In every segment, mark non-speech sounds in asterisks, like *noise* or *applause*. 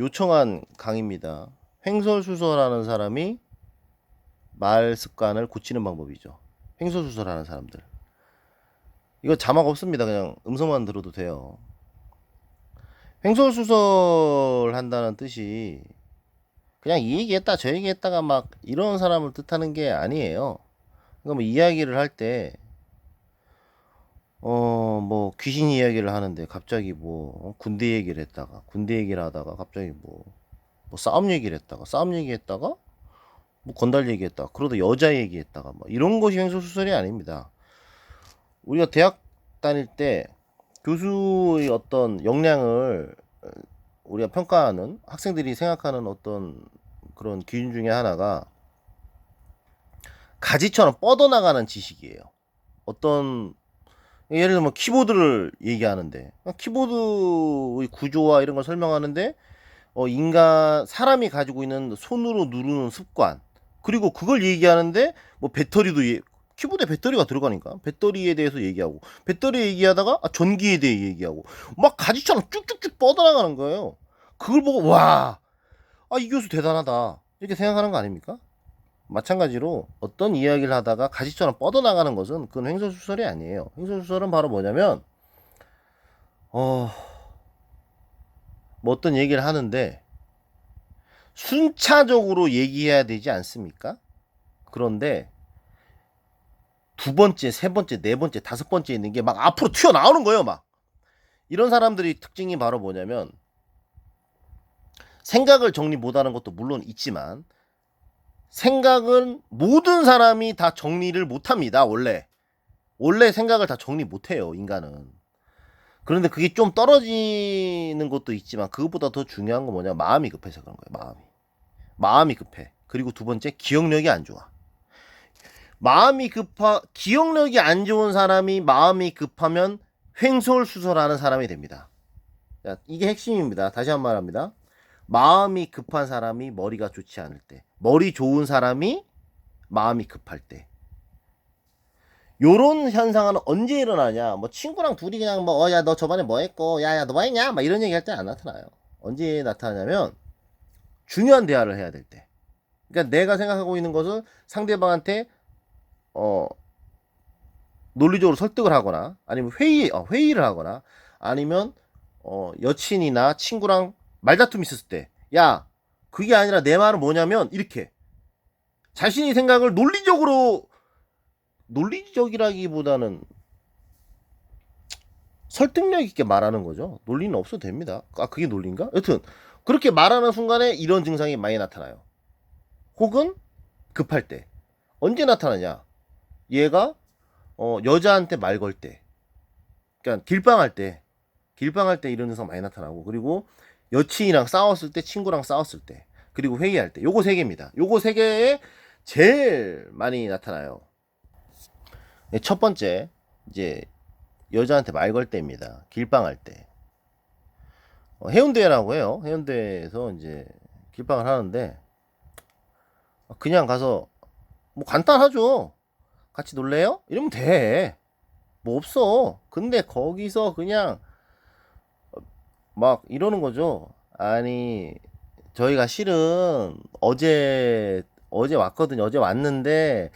요청한 강의입니다. 횡설수설하는 사람이 말 습관을 고치는 방법이죠. 횡설수설하는 사람들. 이거 자막 없습니다. 그냥 음성만 들어도 돼요. 횡설수설 한다는 뜻이 그냥 이 얘기했다 저 얘기했다가 막 이런 사람을 뜻하는 게 아니에요. 그러니까 뭐 이야기를 할 때 어, 뭐, 귀신 이야기를 하는데, 갑자기 뭐, 어, 군대 얘기를 했다가, 군대 얘기를 하다가, 갑자기 뭐, 뭐, 싸움 얘기를 했다가, 싸움 얘기했다가, 뭐, 건달 얘기했다가, 그러다 여자 얘기했다가, 뭐, 이런 것이 횡설수설이 아닙니다. 우리가 대학 다닐 때, 교수의 어떤 역량을 어, 우리가 평가하는, 학생들이 생각하는 어떤 그런 기준 중에 하나가, 가지처럼 뻗어나가는 지식이에요. 어떤 예를 들면 키보드를 얘기하는데 키보드의 구조와 이런 걸 설명하는데 어, 인간 사람이 가지고 있는 손으로 누르는 습관 그리고 그걸 얘기하는데 뭐 배터리도 예, 키보드에 배터리가 들어가니까 배터리에 대해서 얘기하고 배터리 얘기하다가 아, 전기에 대해 얘기하고 막 가지처럼 쭉쭉쭉 뻗어나가는 거예요. 그걸 보고 와, 아 이 교수 대단하다 이렇게 생각하는 거 아닙니까? 마찬가지로 어떤 이야기를 하다가 가시처럼 뻗어나가는 것은 그건 횡설수설이 아니에요. 횡설수설은 바로 뭐냐면 어, 뭐 어떤 얘기를 하는데 순차적으로 얘기해야 되지 않습니까? 그런데 두 번째, 세 번째, 네 번째, 다섯 번째 있는 게 막 앞으로 튀어나오는 거예요, 막. 이런 사람들이 특징이 바로 뭐냐면 생각을 정리 못하는 것도 물론 있지만 생각은 모든 사람이 다 정리를 못 합니다. 원래 원래 생각을 다 정리 못 해요. 인간은. 그런데 그게 좀 떨어지는 것도 있지만 그것보다 더 중요한 건 뭐냐 마음이 급해서 그런 거예요. 마음이 마음이 급해. 그리고 두 번째 기억력이 안 좋아. 마음이 급하 기억력이 안 좋은 사람이 마음이 급하면 횡설수설하는 사람이 됩니다. 자, 이게 핵심입니다. 다시 한번 합니다. 마음이 급한 사람이 머리가 좋지 않을 때, 머리 좋은 사람이 마음이 급할 때. 요런 현상은 언제 일어나냐? 뭐 친구랑 둘이 그냥 뭐, 어, 야, 너 저번에 뭐 했고, 야, 야, 너 뭐 했냐? 막 이런 얘기 할 때 안 나타나요. 언제 나타나냐면, 중요한 대화를 해야 될 때. 그러니까 내가 생각하고 있는 것을 상대방한테, 어, 논리적으로 설득을 하거나, 아니면 회의, 어, 회의를 하거나, 아니면, 어, 여친이나 친구랑 말다툼 있었을 때, 야, 그게 아니라 내 말은 뭐냐면, 이렇게. 자신이 생각을 논리적으로, 논리적이라기보다는 설득력 있게 말하는 거죠. 논리는 없어도 됩니다. 아, 그게 논리인가? 여튼, 그렇게 말하는 순간에 이런 증상이 많이 나타나요. 혹은 급할 때. 언제 나타나냐? 얘가, 어, 여자한테 말 걸 때. 그러니까 길빵할 때. 길빵할 때 이런 증상 많이 나타나고, 그리고 여친이랑 싸웠을 때, 친구랑 싸웠을 때, 그리고 회의할 때. 요거 세 개입니다. 요거 세 개에 제일 많이 나타나요. 네, 첫 번째, 이제 여자한테 말 걸 때입니다. 길빵할 때. 어, 해운대라고 해요. 해운대에서 이제 길빵을 하는데 그냥 가서 뭐 간단하죠. 같이 놀래요? 이러면 돼. 뭐 없어. 근데 거기서 그냥 막 이러는 거죠. 아니 저희가 실은 어제 어제 왔거든요. 어제 왔는데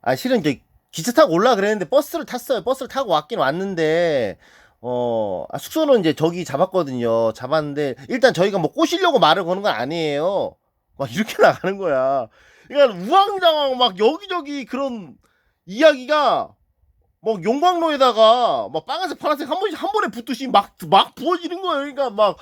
아 실은 이제 기차 타고 올라 그랬는데 버스를 탔어요. 버스를 타고 왔긴 왔는데 어 아, 숙소는 이제 저기 잡았거든요. 잡았는데 일단 저희가 뭐 꼬시려고 말을 거는 건 아니에요. 막 이렇게 *laughs* 나가는 거야. 그러니까 우왕좌왕 막 여기저기 그런 이야기가 뭐 용광로에다가 막 빨간색 파란색 한 번씩 한 번에 붙듯이 막 막 부어지는 거예요. 그러니까 막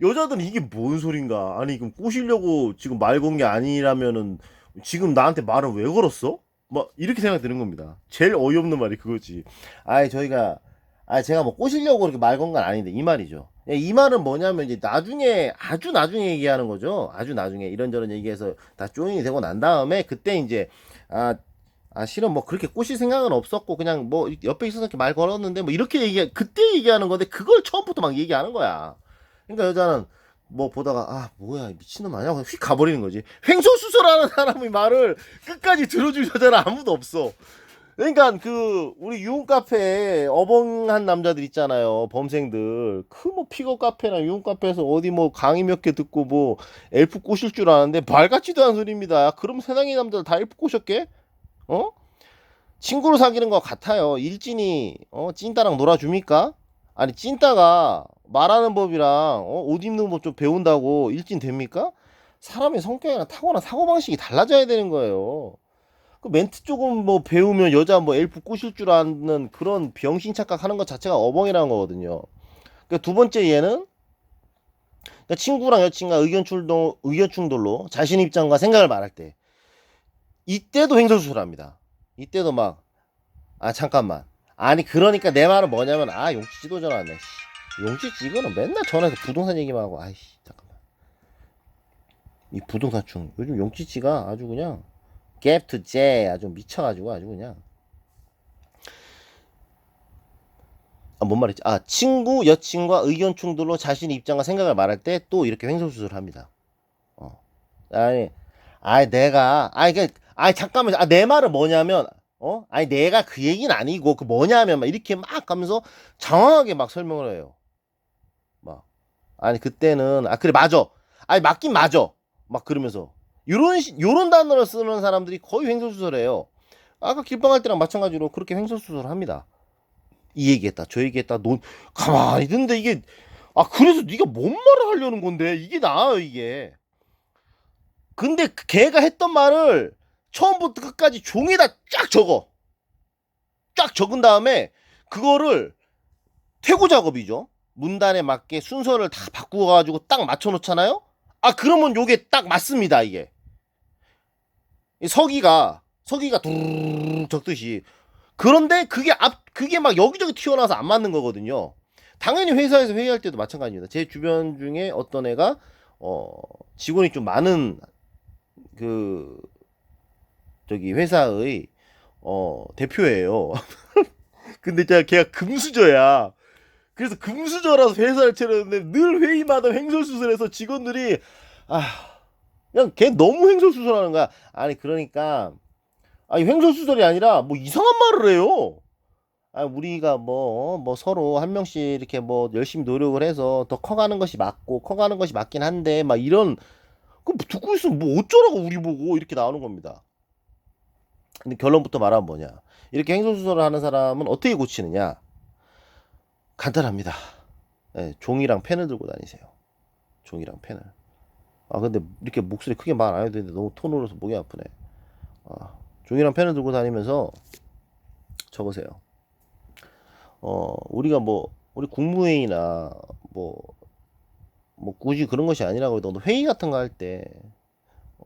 여자들은 이게 뭔 소린가? 아니 그럼 꼬시려고 지금 말 건 게 아니라면은 지금 나한테 말을 왜 걸었어? 막 이렇게 생각 드는 겁니다. 제일 어이없는 말이 그거지. 아이 저희가 아 제가 뭐 꼬시려고 그렇게 말 건 건 아닌데 이 말이죠. 예, 이 말은 뭐냐면 이제 나중에 아주 나중에 얘기하는 거죠. 아주 나중에 이런저런 얘기해서 다 조인이 되고 난 다음에 그때 이제 아 아, 실은 뭐 그렇게 꼬실 생각은 없었고, 그냥 뭐 옆에 있어서 이렇게 말 걸었는데, 뭐 이렇게 얘기, 그때 얘기하는 건데, 그걸 처음부터 막 얘기하는 거야. 그러니까 여자는 뭐 보다가, 아, 뭐야, 미친놈 아니야? 그냥 휙 가버리는 거지. 횡설수설하는 사람의 말을 끝까지 들어줄 여자는 아무도 없어. 그러니까 그 우리 유흥 카페에 어벙한 남자들 있잖아요. 범생들. 그 뭐 픽업 카페나 유흥 카페에서 어디 뭐 강의 몇 개 듣고 뭐 엘프 꼬실 줄 아는데 말 같지도 않은 소리입니다. 그럼 세상의 남자들 다 엘프 꼬셨게? 어? 친구로 사귀는 것 같아요. 일진이 어 찐따랑 놀아줍니까? 아니 찐따가 말하는 법이랑 어, 옷 입는 법 좀 배운다고 일진 됩니까? 사람의 성격이나 타고난 사고방식이 달라져야 되는 거예요. 그 멘트 조금 뭐 배우면 여자 뭐 엘프 꼬실 줄 아는 그런 병신 착각하는 것 자체가 어벙이라는 거거든요. 그두 번째 얘는 그러니까 친구랑 여친과 의견 충돌 의견 충돌로 자신 입장과 생각을 말할 때 이때도 횡설수설합니다. 이때도 막 아 잠깐만 아니 그러니까 내 말은 뭐냐면 아 용치 지도 전화 왔네. 씨. 용치지 이거는 맨날 전화해서 부동산 얘기만 하고 아이씨 잠깐만 이 부동산충 요즘 용치지가 아주 그냥 갭투 제 아주 미쳐가지고 아주 그냥 아, 뭔 말했지? 아, 친구, 여친과 의견 충돌로 자신의 입장과 생각을 말할 때 또 이렇게 횡설수설을 합니다. 어. 아니, 아니, 내가, 아니, 그, 아니, 잠깐만, 아, 내 말은 뭐냐면, 어? 아니, 내가 그 얘기는 아니고, 그 뭐냐면, 막 이렇게 막 가면서 장황하게 막 설명을 해요. 막. 아니, 그때는, 아, 그래, 맞아. 아니, 맞긴 맞아. 막 그러면서. 요런, 시- 요런 단어를 쓰는 사람들이 거의 횡설수설해요. 아까 길방할 때랑 마찬가지로 그렇게 횡설수설을 합니다. 이 얘기했다 저 얘기했다 논 가만히 듣는데 이게 아 그래서 네가 뭔 말을 하려는 건데 이게 나아요 이게 근데 그 걔가 했던 말을 처음부터 끝까지 종이에다 쫙 적어. 쫙 적은 다음에 그거를 퇴고 작업이죠. 문단에 맞게 순서를 다 바꾸어 가지고 딱 맞춰 놓잖아요? 아 그러면 요게 딱 맞습니다 이게. 이 서기가 서기가 두르륵 적듯이. 그런데 그게 앞 그게 막 여기저기 튀어나와서 안 맞는 거거든요. 당연히 회사에서 회의할 때도 마찬가지입니다. 제 주변 중에 어떤 애가 어 직원이 좀 많은 그 저기 회사의 어 대표예요. *laughs* 근데 제가 걔가 금수저야. 그래서 금수저라서 회사를 차렸는데 늘 회의마다 횡설수설해서 직원들이 아 그냥 걔 너무 횡설수설하는 거야. 아니 그러니까 아니 횡설수설이 아니라 뭐 이상한 말을 해요. 아 우리가 뭐뭐 서로 한 명씩 이렇게 뭐 열심히 노력을 해서 더 커가는 것이 맞고 커가는 것이 맞긴 한데 막 이런 그 듣고 있으면 뭐 어쩌라고 우리 보고 이렇게 나오는 겁니다. 근데 결론부터 말하면 뭐냐? 이렇게 횡설수설을 하는 사람은 어떻게 고치느냐? 간단합니다. 예, 종이랑 펜을 들고 다니세요. 종이랑 펜을. 아 근데 이렇게 목소리 크게 말 안 해도 되는데 너무 톤 올라서 목이 아프네. 아, 종이랑 펜을 들고 다니면서 적으세요. 어, 우리가 뭐, 우리 국무회의나 뭐, 뭐 굳이 그런 것이 아니라고 해도 회의 같은 거 할 때,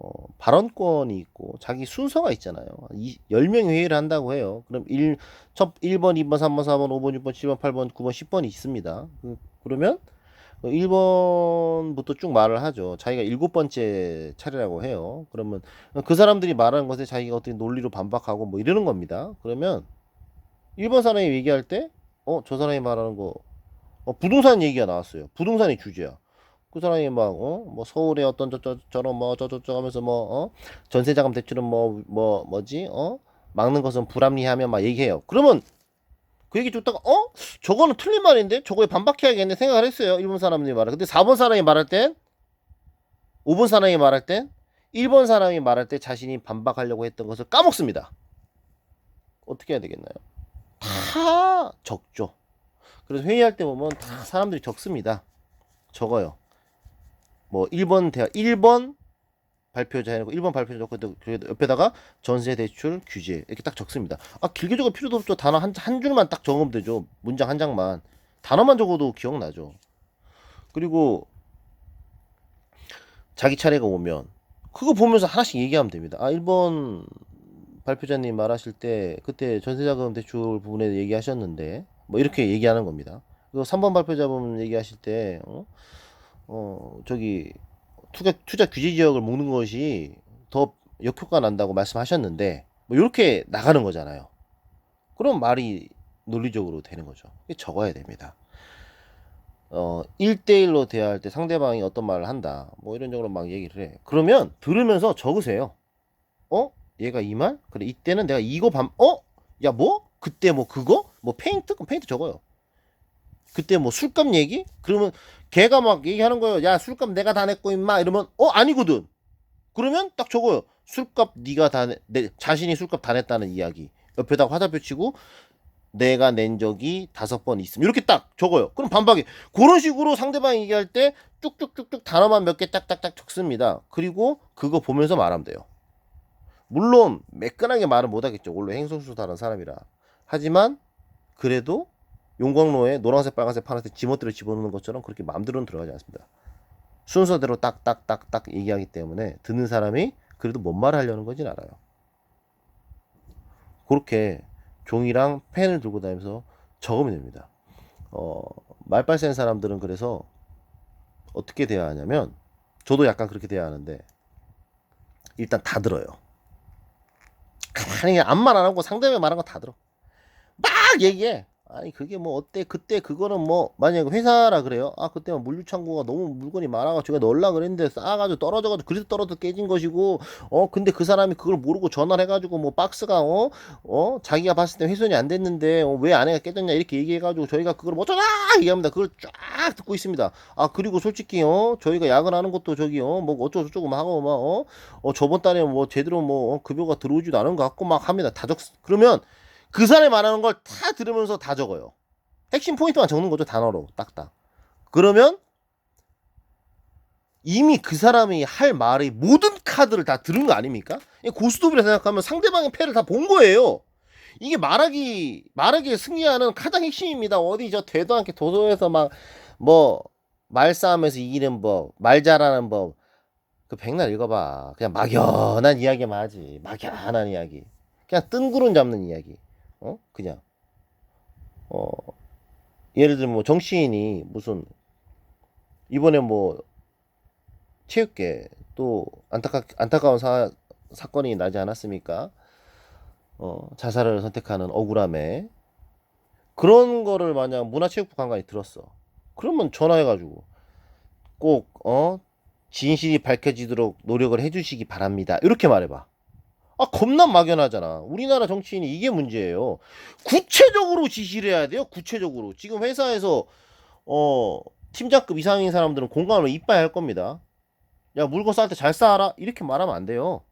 어, 발언권이 있고 자기 순서가 있잖아요. 이, 10명이 회의를 한다고 해요. 그럼 1, 첫 1번, 2번, 3번, 4번, 5번, 6번, 7번, 8번, 9번, 10번이 있습니다. 그, 그러면 1번부터 쭉 말을 하죠. 자기가 일곱 번째 차례라고 해요. 그러면 그 사람들이 말하는 것에 자기가 어떻게 논리로 반박하고 뭐 이러는 겁니다. 그러면 1번 사람이 얘기할 때, 어, 저 사람이 말하는 거, 어, 부동산 얘기가 나왔어요. 부동산이 주제야. 그 사람이 막, 어, 뭐 서울에 어떤 저저저런 뭐 저저저 하면서 뭐, 어, 전세자금 대출은 뭐, 뭐, 뭐지, 어, 막는 것은 불합리하면 막 얘기해요. 그러면 그 얘기 듣다가, 어? 저거는 틀린 말인데? 저거에 반박해야겠네 생각을 했어요. 1번 사람이 말할. 근데 4번 사람이 말할 땐, 5번 사람이 말할 땐, 1번 사람이 말할 때 자신이 반박하려고 했던 것을 까먹습니다. 어떻게 해야 되겠나요? 다 적죠. 그래서 회의할 때 보면 다 사람들이 적습니다. 적어요. 뭐 1번 대학 1번 발표자 해놓고 1번 발표자 또 그래도 옆에다가 전세 대출 규제 이렇게 딱 적습니다. 아 길게 적을 필요도 없죠. 단어 한, 한 줄만 딱 적으면 되죠. 문장 한 장만. 단어만 적어도 기억나죠. 그리고 자기 차례가 오면 그거 보면서 하나씩 얘기하면 됩니다. 아 1번 발표자님 말하실 때 그때 전세자금 대출 부분에 얘기하셨는데 뭐 이렇게 얘기하는 겁니다. 그리고 3번 발표자분 얘기하실 때 어, 어 저기 투자 투자 규제 지역을 묶는 것이 더 역효과 난다고 말씀하셨는데 뭐 이렇게 나가는 거잖아요. 그럼 말이 논리적으로 되는 거죠. 적어야 됩니다. 어, 1대1로 대화할 때 상대방이 어떤 말을 한다. 뭐 이런 식으로 막 얘기를 해. 그러면 들으면서 적으세요. 어? 얘가 이 말? 그래, 이때는 내가 이거 반, 어? 야 뭐? 그때 뭐 그거? 뭐 페인트? 그럼 페인트 적어요. 그때 뭐 술값 얘기? 그러면 걔가 막 얘기하는 거예요. 야 술값 내가 다 냈고 임마 이러면 어 아니거든. 그러면 딱 적어요. 술값 네가 다 내, 내 자신이 술값 다 냈다는 이야기. 옆에다 화살표 치고 내가 낸 적이 다섯 번 있음. 이렇게 딱 적어요. 그럼 반박이 그런 식으로 상대방이 얘기할 때 쭉쭉쭉쭉 단어만 몇 개 딱딱딱 적습니다. 그리고 그거 보면서 말하면 돼요. 물론 매끈하게 말은 못하겠죠. 원래 행성수 다른 사람이라. 하지만 그래도 용광로에 노란색, 빨간색, 파란색 지멋대로 집어넣는 것처럼 그렇게 마음대로는 들어가지 않습니다. 순서대로 딱딱딱딱 얘기하기 때문에 듣는 사람이 그래도 뭔 말을 하려는 건지 알아요. 그렇게 종이랑 펜을 들고 다니면서 적으면 됩니다. 어, 말빨 센 사람들은 그래서 어떻게 돼야 하냐면 저도 약간 그렇게 돼야 하는데 일단 다 들어요. 가만히 암만 안 하고 상대방이 말한 거 다 들어. 막 얘기해. 아니 그게 뭐 어때? 그때 그거는 뭐 만약에 회사라 그래요? 아 그때 뭐 물류창고가 너무 물건이 많아가지고 넣으려 그랬는데 싸가지고 떨어져가지고 그래서 떨어져 깨진 것이고 어 근데 그 사람이 그걸 모르고 전화를 해가지고 뭐 박스가 어 어 자기가 봤을 때 훼손이 안 됐는데 어, 왜 안에가 깨졌냐 이렇게 얘기해가지고 저희가 그걸 뭐 어쩌다 얘기합니다. 그걸 쫙 듣고 있습니다. 아 그리고 솔직히 어 저희가 야근하는 것도 저기 어뭐 어쩌고 저쩌고 막 하고 막어 어, 저번 달에 뭐 제대로 뭐 어, 급여가 들어오지도 않은 것 같고 막 합니다. 다적 그러면 그 사람이 말하는 걸 다 들으면서 다 적어요. 핵심 포인트만 적는 거죠, 단어로. 딱딱. 그러면 이미 그 사람이 할 말의 모든 카드를 다 들은 거 아닙니까? 고스톱이라 생각하면 상대방의 패를 다 본 거예요. 이게 말하기, 말하기에 승리하는 가장 핵심입니다. 어디 저 되도 않게 도서에서 막, 뭐, 말싸움에서 이기는 법, 말 잘하는 법, 그 백날 읽어봐. 그냥 막연한 이야기만 하지. 막연한 이야기. 그냥 뜬구름 잡는 이야기. 어? 그냥. 어, 예를 들면 뭐 정치인이 무슨, 이번에 뭐, 체육계 또 안타까, 안타까운 사, 사건이 나지 않았습니까? 어, 자살을 선택하는 억울함에. 그런 거를 만약 문화체육부 관관이 들었어. 그러면 전화해가지고 꼭, 어, 진실이 밝혀지도록 노력을 해주시기 바랍니다. 이렇게 말해봐. 아, 겁나 막연하잖아. 우리나라 정치인이 이게 문제예요. 구체적으로 지시를 해야 돼요. 구체적으로. 지금 회사에서 어, 팀장급 이상인 사람들은 공감을 이빠이 할 겁니다. 야, 물건 쌀 때잘 싸라. 이렇게 말하면 안 돼요.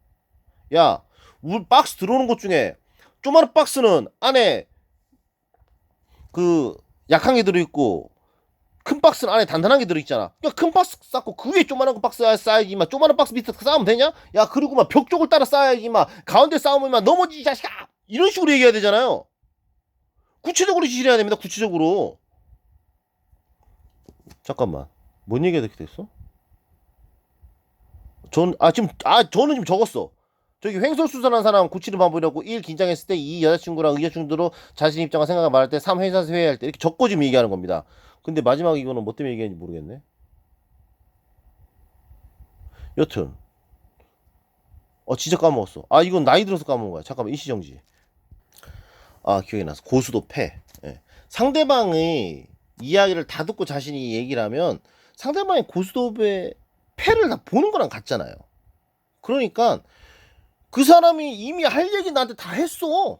야, 물 박스 들어오는 것 중에 조그마한 박스는 안에 그 약한 게 들어있고 큰 박스는 안에 단단한 게 들어있잖아. 그러니까 큰 박스 쌓고 그 위에 조그마한 거 박스 쌓야지 마. 조그마한 박스 밑에 쌓으면 되냐? 야 그리고 막 벽 쪽을 따라 쌓아야지 마. 가운데 쌓으면 막 넘어지지 이 자식아. 이런 식으로 얘기해야 되잖아요. 구체적으로 지시를 해야 됩니다. 구체적으로. 잠깐만. 뭔 얘기가 이렇게 됐어? 전, 아, 지금, 아, 저는 지금 적었어. 저기 횡설수설한 사람 고치는 방법이라고 1. 긴장했을 때 2. 여자친구랑 의사친구로 자신 입장과 생각을 말할 때 3. 회사에서 회의할 때 이렇게 적고 지금 얘기하는 겁니다. 근데 마지막 이거는 뭐 때문에 얘기하는지 모르겠네. 여튼. 어, 진짜 까먹었어. 아, 이건 나이 들어서 까먹은 거야. 잠깐만, 일시정지. 아, 기억이 났어. 고수도 패. 예. 상대방의 이야기를 다 듣고 자신이 얘기를 하면 상대방의 고스톱의 패를 다 보는 거랑 같잖아요. 그러니까 그 사람이 이미 할 얘기 나한테 다 했어.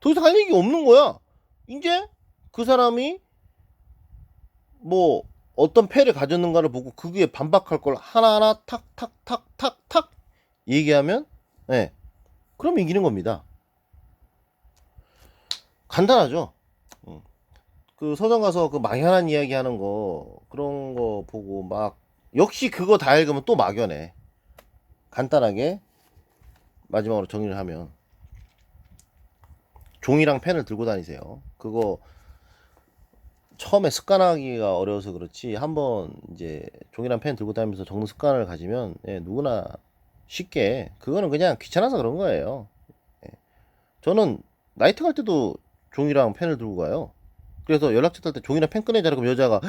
더 이상 할 얘기 없는 거야. 이제 그 사람이 뭐 어떤 패를 가졌는가를 보고 그게 반박할 걸 하나하나 탁탁탁탁탁 얘기하면 예. 그럼 이기는 겁니다. 간단하죠. 음. 그 서점 가서 그 막연한 이야기 하는 거 그런 거 보고 막 역시 그거 다 읽으면 또 막연해. 간단하게 마지막으로 정리를 하면 종이랑 펜을 들고 다니세요. 그거 처음에 습관하기가 어려워서 그렇지 한번 이제 종이랑 펜 들고 다니면서 적는 습관을 가지면 예, 누구나 쉽게 그거는 그냥 귀찮아서 그런 거예요. 예. 저는 나이트 갈 때도 종이랑 펜을 들고 가요. 그래서 연락처 탈때 종이랑 펜 꺼내자 그러면 여자가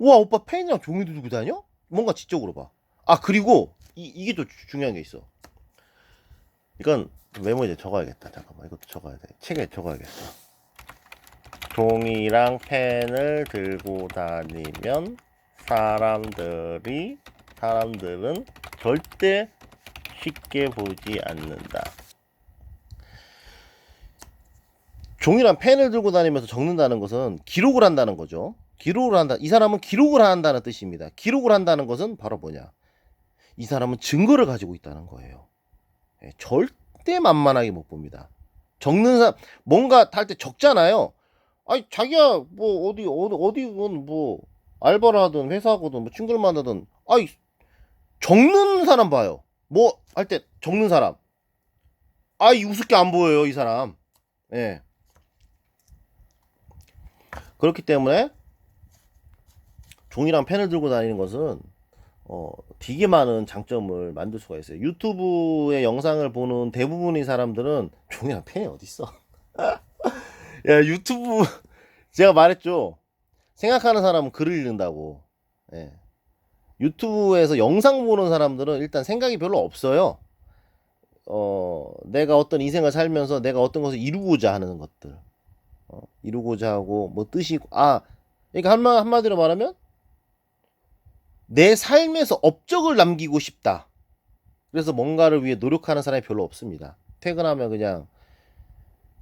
와 오빠 펜이랑 종이도 들고 다녀? 뭔가 지적으로 봐. 아 그리고 이, 이게 또 주- 중요한 게 있어. 이건 메모에 적어야겠다. 잠깐만 이것도 적어야 돼. 책에 적어야겠어. 종이랑 펜을 들고 다니면 사람들이 사람들은 절대 쉽게 보지 않는다. 종이랑 펜을 들고 다니면서 적는다는 것은 기록을 한다는 거죠. 기록을 한다. 이 사람은 기록을 한다는 뜻입니다. 기록을 한다는 것은 바로 뭐냐? 이 사람은 증거를 가지고 있다는 거예요. 예, 절대 만만하게 못 봅니다. 적는 사람 뭔가 할 때 적잖아요. 아니 자기야 뭐 어디 어디 어디건 뭐 알바를 하든 회사거든 뭐 친구를 만나든 아이 적는 사람 봐요. 뭐 할 때 적는 사람. 아이 우습게 안 보여요 이 사람. 예. 그렇기 때문에 종이랑 펜을 들고 다니는 것은 어, 되게 많은 장점을 만들 수가 있어요. 유튜브의 영상을 보는 대부분의 사람들은 종이랑 펜이 어딨어? *laughs* 야, 유튜브, *laughs* 제가 말했죠. 생각하는 사람은 글을 읽는다고. 예. 유튜브에서 영상 보는 사람들은 일단 생각이 별로 없어요. 어, 내가 어떤 인생을 살면서 내가 어떤 것을 이루고자 하는 것들. 어, 이루고자 하고, 뭐 뜻이, 아, 그러니까 한마, 한마디로 말하면, 내 삶에서 업적을 남기고 싶다. 그래서 뭔가를 위해 노력하는 사람이 별로 없습니다. 퇴근하면 그냥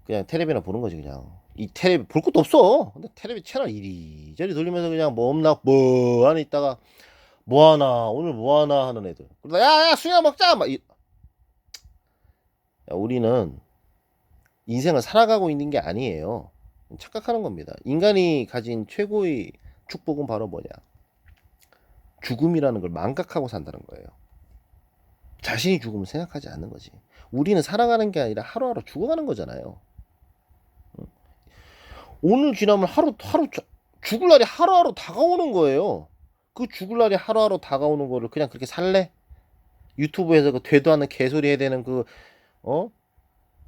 그냥 텔레비나 보는 거지 그냥. 이 텔레비 볼 것도 없어. 근데 텔레비 채널 이리저리 돌리면서 그냥 뭐 없나 뭐 하나 있다가 뭐 하나 오늘 뭐 하나 하는 애들. 그러다 야야 수야 먹자 막 이. 야, 우리는 인생을 살아가고 있는 게 아니에요. 착각하는 겁니다. 인간이 가진 최고의 축복은 바로 뭐냐? 죽음이라는 걸 망각하고 산다는 거예요. 자신이 죽음을 생각하지 않는 거지. 우리는 살아가는 게 아니라 하루하루 죽어가는 거잖아요. 응? 오늘 지나면 하루 하루 자- 죽을 날이 하루하루 다가오는 거예요. 그 죽을 날이 하루하루 다가오는 거를 그냥 그렇게 살래? 유튜브에서 그 되도 않는 개소리 해야 되는 그 어?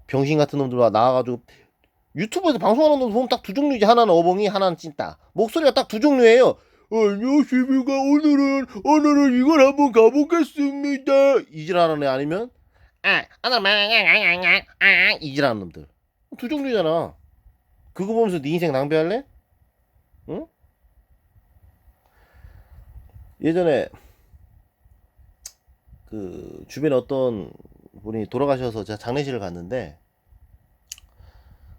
병신 같은 놈들 와 나와가지고 유튜브에서 방송하는 놈들 보면 딱 두 종류지 하나는 어벙이 하나는 찐따 목소리가 딱 두 종류예요 어, 안녕하십니까 오늘은 오늘은 이걸 한번 가보겠습니다 이질하는 애 아니면 아 오늘 아 이질하는 놈들 두 종류잖아 그거 보면서 네 인생 낭비할래? 응? 예전에 그 주변에 어떤 분이 돌아가셔서 제가 장례식을 갔는데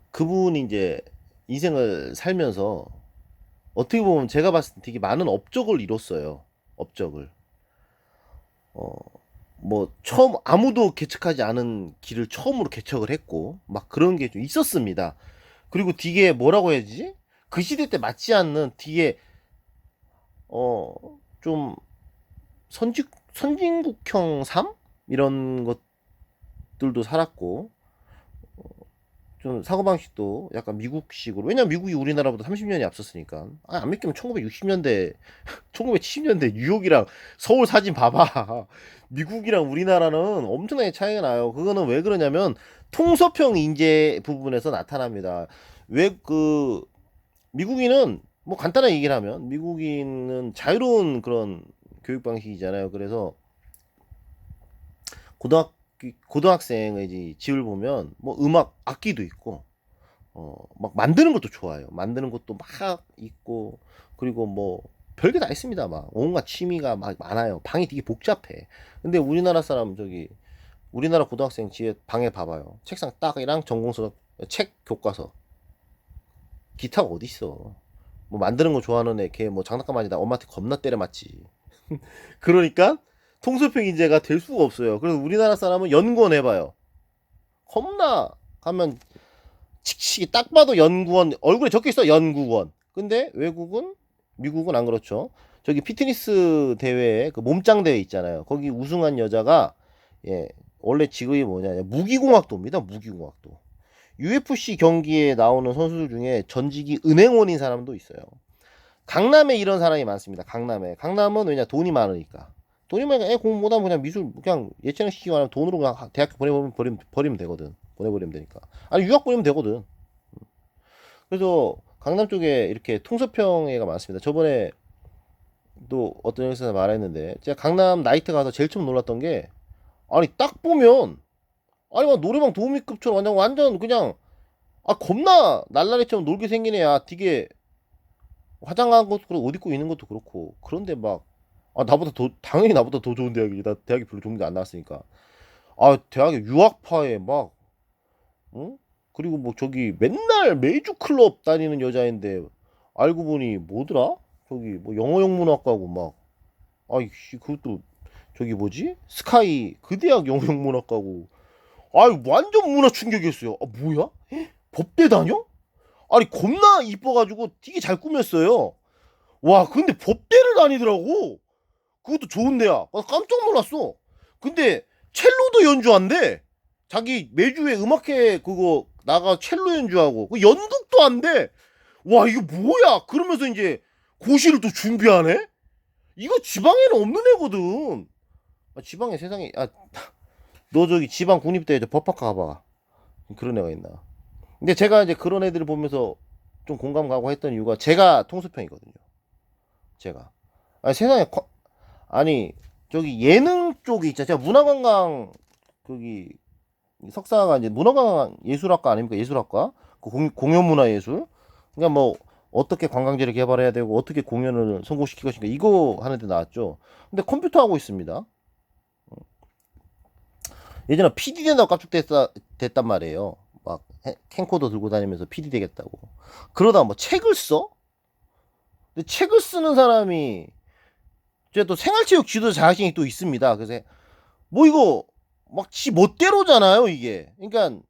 그분이 이제 인생을 살면서 어떻게 보면 제가 봤을 때 되게 많은 업적을 이뤘어요. 업적을. 어, 뭐, 처음, 아무도 개척하지 않은 길을 처음으로 개척을 했고, 막 그런 게 좀 있었습니다. 그리고 뒤에 뭐라고 해야지? 그 시대 때 맞지 않는 뒤에, 어, 좀, 선직, 선진국형 삶? 이런 것들도 살았고, 좀 사고방식도 약간 미국식으로 왜냐면 미국이 우리나라보다 30년이 앞섰으니까 아, 안 믿기면 1960년대 1970년대 *laughs* 뉴욕이랑 서울 사진 봐봐 *laughs* 미국이랑 우리나라는 엄청나게 차이가 나요 그거는 왜 그러냐면 통섭형 인재 부분에서 나타납니다 왜 그 미국인은 뭐 간단하게 얘기를 하면 미국인은 자유로운 그런 교육 방식이잖아요 그래서 고등학 고등학생의 이제 집을 보면 뭐 음악 악기도 있고 어 막 만드는 것도 좋아요. 만드는 것도 막 있고 그리고 뭐 별게 다 있습니다. 막 온갖 취미가 막 많아요. 방이 되게 복잡해. 근데 우리나라 사람 저기 우리나라 고등학생 집에 방에 봐봐요. 책상 딱이랑 전공서 책 교과서 기타가 어디 있어? 뭐 만드는 거 좋아하는 애 걔 뭐 장난감 아니다 엄마한테 겁나 때려 맞지. *laughs* 그러니까 통수평 인재가 될 수가 없어요. 그래서 우리나라 사람은 연구원 해봐요. 겁나 가면 칙칙이 딱 봐도 연구원 얼굴에 적혀 있어 연구원. 근데 외국은 미국은 안 그렇죠. 저기 피트니스 대회에 그 몸짱 대회 있잖아요. 거기 우승한 여자가 예 원래 직업이 뭐냐 무기공학도입니다. 무기공학도. UFC 경기에 나오는 선수들 중에 전직이 은행원인 사람도 있어요. 강남에 이런 사람이 많습니다. 강남에. 강남은 왜냐 돈이 많으니까. 돈이 많으니까 애 공부 못하면 그냥 미술 그냥 예체능 시키고 하면 돈으로 그냥 하- 대학교 보내버리면 버리면, 버리면 되거든. 보내버리면 되니까. 아니 유학 보내면 되거든. 그래서 강남 쪽에 이렇게 통서평회가 많습니다. 저번에 또 어떤 영상에서 말했는데 제가 강남 나이트 가서 제일 처음 놀랐던 게 아니 딱 보면 아니 막 노래방 도우미급처럼 완전 완전 그냥 아 겁나 날라리처럼 놀게 생긴 애야 되게 화장한 것도 그렇고 옷 입고 있는 것도 그렇고 그런데 막 아 나보다 더 당연히 나보다 더 좋은 대학이지 나 대학이 별로 좋은 게 안 나왔으니까 아 대학에 유학파에 막 응? 그리고 뭐 저기 맨날 매주 클럽 다니는 여자인데 알고 보니 뭐더라? 저기 뭐 영어 영문학과고 막 아이씨 그것도 저기 뭐지? 스카이 그 대학 영어 영문학과고 아이 완전 문화 충격이었어요. 아 뭐야? 에? 법대 다녀? 아니 겁나 이뻐가지고 되게 잘 꾸몄어요. 와 근데 법대를 다니더라고. 그것도 좋은 데야. 나 깜짝 놀랐어. 근데 첼로도 연주한대. 자기 매주에 음악회 그거 나가 첼로 연주하고 그 연극도 한대. 와 이거 뭐야? 그러면서 이제 고시를 또 준비하네. 이거 지방에는 없는 애거든. 아, 지방에 세상에 아 *laughs* 너 저기 지방 국립대에 저 법학과 가봐. 그런 애가 있나? 근데 제가 이제 그런 애들을 보면서 좀 공감 가고 했던 이유가 제가 통수평이거든요. 제가 아니 세상에 커- 아니 저기 예능 쪽이 있잖아. 제가 문화관광 거기 석사가 이제 문화관광 예술학과 아닙니까? 예술학과 그 공, 공연문화예술. 그러니까 뭐 어떻게 관광지를 개발해야 되고 어떻게 공연을 성공시킬 것인가 이거 하는데 나왔죠. 근데 컴퓨터 하고 있습니다. 예전에 PD 된다고 깜짝 됐다, 됐단 말이에요. 막 해- 캠코더 들고 다니면서 PD 되겠다고. 그러다 뭐 책을 써? 근데 책을 쓰는 사람이 제가 또 생활체육 지도 자격증이 또 있습니다. 그래서 뭐 이거 막 지 멋대로잖아요, 이게. 그러니까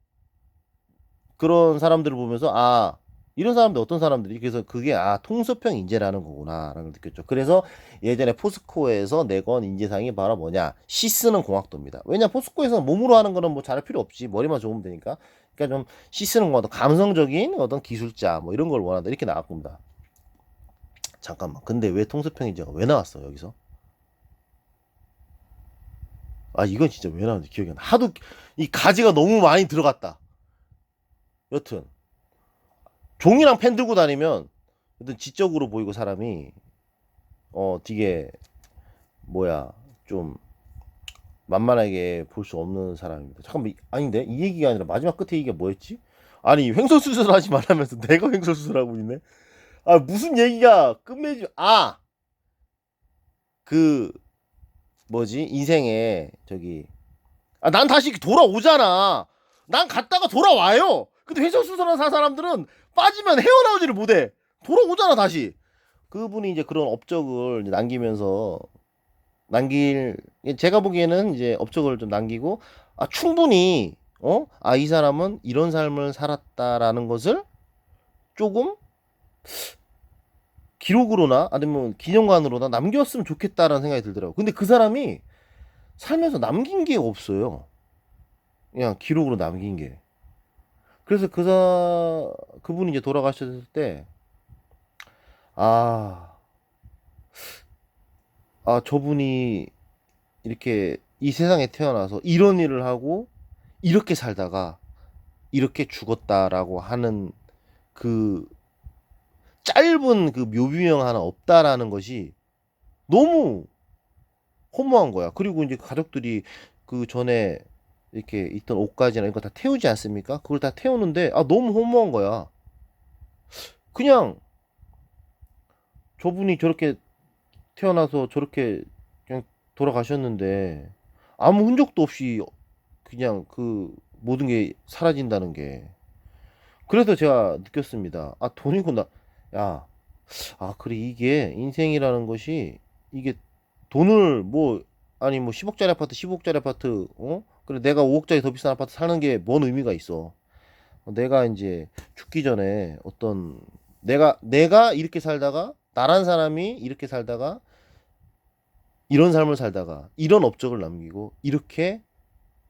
그런 사람들을 보면서 아 이런 사람들 어떤 사람들이 그래서 그게 아 통수평 인재라는 거구나라는 걸 느꼈죠. 그래서 예전에 포스코에서 내건 인재상이 바로 뭐냐 시 쓰는 공학도입니다. 왜냐 포스코에서 몸으로 하는 거는 뭐 잘할 필요 없지 머리만 좋으면 되니까. 그러니까 좀 시 쓰는 공학도 감성적인 어떤 기술자 뭐 이런 걸 원한다 이렇게 나왔 겁니다. 잠깐만 근데 왜 통수평 인재가 왜 나왔어 여기서? 아 이건 진짜 왜 나왔는지 기억이 안 나. 하도 이 가지가 너무 많이 들어갔다. 여튼 종이랑 펜 들고 다니면 여튼 지적으로 보이고 사람이 어 되게 뭐야 좀 만만하게 볼 수 없는 사람입니다. 잠깐만 이- 아닌데 이 얘기가 아니라 마지막 끝에 이게 뭐였지? 아니 횡설수설 하지 말라면서 *laughs* 내가 횡설수설하고 있네. 아 무슨 얘기가 끝맺이 아그 뭐지 인생에 저기 아 난 다시 돌아오잖아. 난 갔다가 돌아와요. 근데 횡설수설한 사- 사람들은 빠지면 헤어나오지를 못해. 돌아오잖아 다시. 그분이 이제 그런 업적을 이제 남기면서 남길 제가 보기에는 이제 업적을 좀 남기고 아 충분히 어 아 이 사람은 이런 삶을 살았다라는 것을 조금 기록으로나 아니면 기념관으로나 남겼으면 좋겠다라는 생각이 들더라고. 근데 그 사람이 살면서 남긴 게 없어요. 그냥 기록으로 남긴 게. 그래서 그 사 그분이 이제 돌아가셨을 때 아, 아 저분이 이렇게 이 세상에 태어나서 이런 일을 하고 이렇게 살다가 이렇게 죽었다라고 하는 그 짧은 그 묘비명 하나 없다라는 것이 너무 허무한 거야. 그리고 이제 가족들이 그 전에 이렇게 있던 옷가지나 이런 거다 태우지 않습니까? 그걸 다 태우는데 아 너무 허무한 거야. 그냥 저분이 저렇게 태어나서 저렇게 그냥 돌아가셨는데 아무 흔적도 없이 그냥 그 모든 게 사라진다는 게 그래서 제가 느꼈습니다. 아 돈이구나. 야, 아 그래 이게 인생이라는 것이 이게 돈을 뭐 아니 뭐 10억짜리 아파트 15억짜리 아파트 어? 그래 내가 5억짜리 더 비싼 아파트 사는 게 뭔 의미가 있어. 내가 이제 죽기 전에 어떤 내가 내가 이렇게 살다가 나란 사람이 이렇게 살다가 이런 삶을 살다가 이런 업적을 남기고 이렇게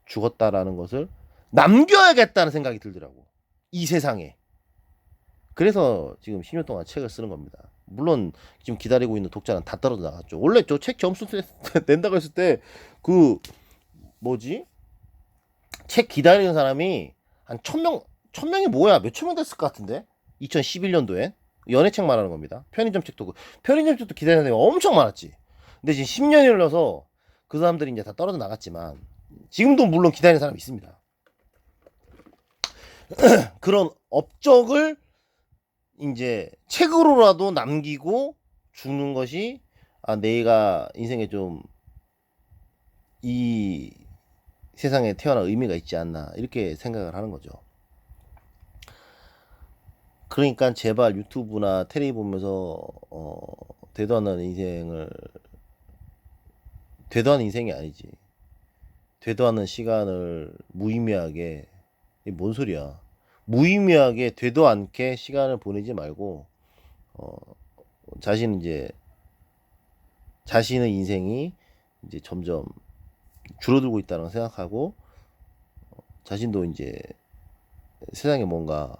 죽었다라는 것을 남겨야겠다는 생각이 들더라고. 이 세상에. 그래서 지금 10년 동안 책을 쓰는 겁니다. 물론 지금 기다리고 있는 독자는 다 떨어져 나갔죠. 원래 저 책 점수 낸다고 했을 때 그 뭐지? 책 기다리는 사람이 한 천명 천명이 뭐야? 몇 천 명 됐을 것 같은데? 2011년도에 연애책 말하는 겁니다. 편의점 책도 그- 편의점 책도 기다리는 사람이 엄청 많았지. 근데 지금 10년이 흘러서 그 사람들이 이제 다 떨어져 나갔지만 지금도 물론 기다리는 사람이 있습니다. *clears throat* 그런 업적을 이제 책으로라도 남기고 죽는 것이 아 내가 인생에 좀 이 세상에 태어난 의미가 있지 않나 이렇게 생각을 하는 거죠. 그러니까 제발 유튜브나 테레비 보면서 어, 되도 않는 인생을 되도 않는 인생이 아니지. 되도 않는 시간을 무의미하게 뭔 소리야? 무의미하게 되도 않게 시간을 보내지 말고 어, 자신 이제 자신의 인생이 이제 점점 줄어들고 있다는 걸 생각하고 어, 자신도 이제 세상에 뭔가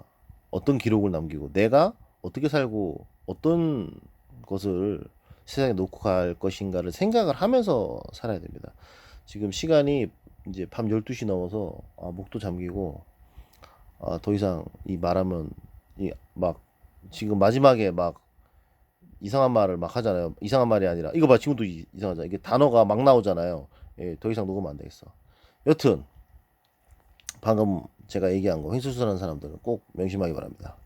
어떤 기록을 남기고 내가 어떻게 살고 어떤 것을 세상에 놓고 갈 것인가를 생각을 하면서 살아야 됩니다. 지금 시간이 이제 밤 12시 넘어서 아, 목도 잠기고 아, 더 이상 이 말하면 이 막 지금 마지막에 막 이상한 말을 막 하잖아요. 이상한 말이 아니라 이거 봐 지금도 이- 이상하잖아. 이게 단어가 막 나오잖아요. 예, 더 이상 녹으면 안 되겠어. 여튼 방금 제가 얘기한 거 횡수수하는 사람들은 꼭 명심하기 바랍니다.